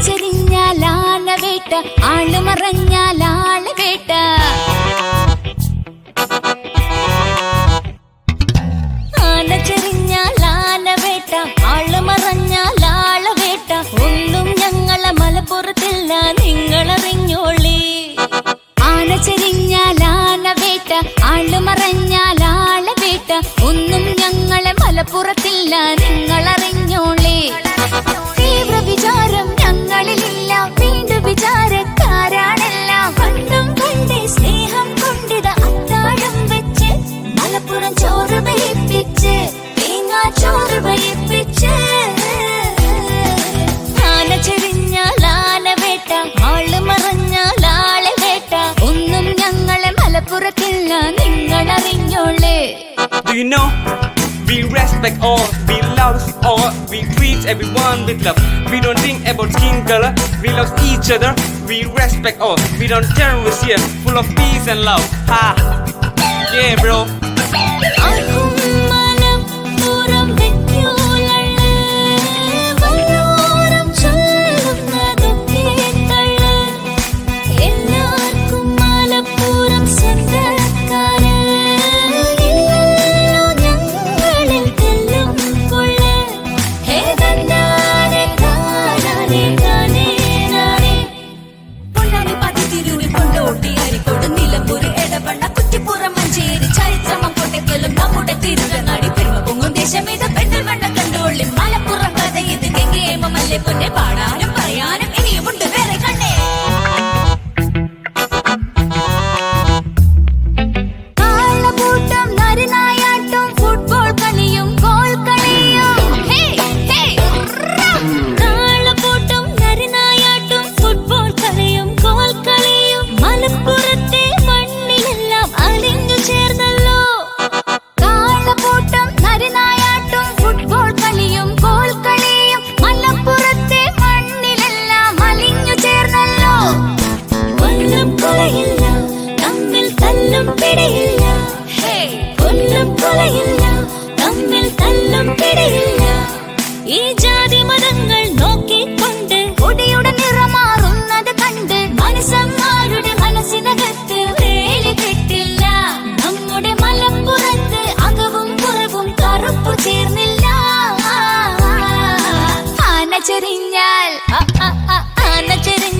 വലിച്ചെറിഞ്ഞാലാണ് വേട്ട ആൾ മറഞ്ഞാലാണ് വേട്ട. Do you know? We respect all, we love all, we treat everyone with love. We don't think about skin color, we love each other, we respect all. We don't turn with fear, full of peace and love. Ha! Yeah, bro. കൊലയില്ല തമ്മിൽ തല്ലും പിടയില്ല. ഈ ജാതി മതങ്ങൾ നോക്കിക്കൊണ്ട് കൊടിയുടെ നിറമാറുന്നത് കണ്ട് മനസ്സന്മാരുടെ മനസ്സിനകത്ത് വേലി കെട്ടില്ല. നമ്മുടെ അകവും ചെറിഞ്ഞാൽ ആന ചെറിഞ്ഞ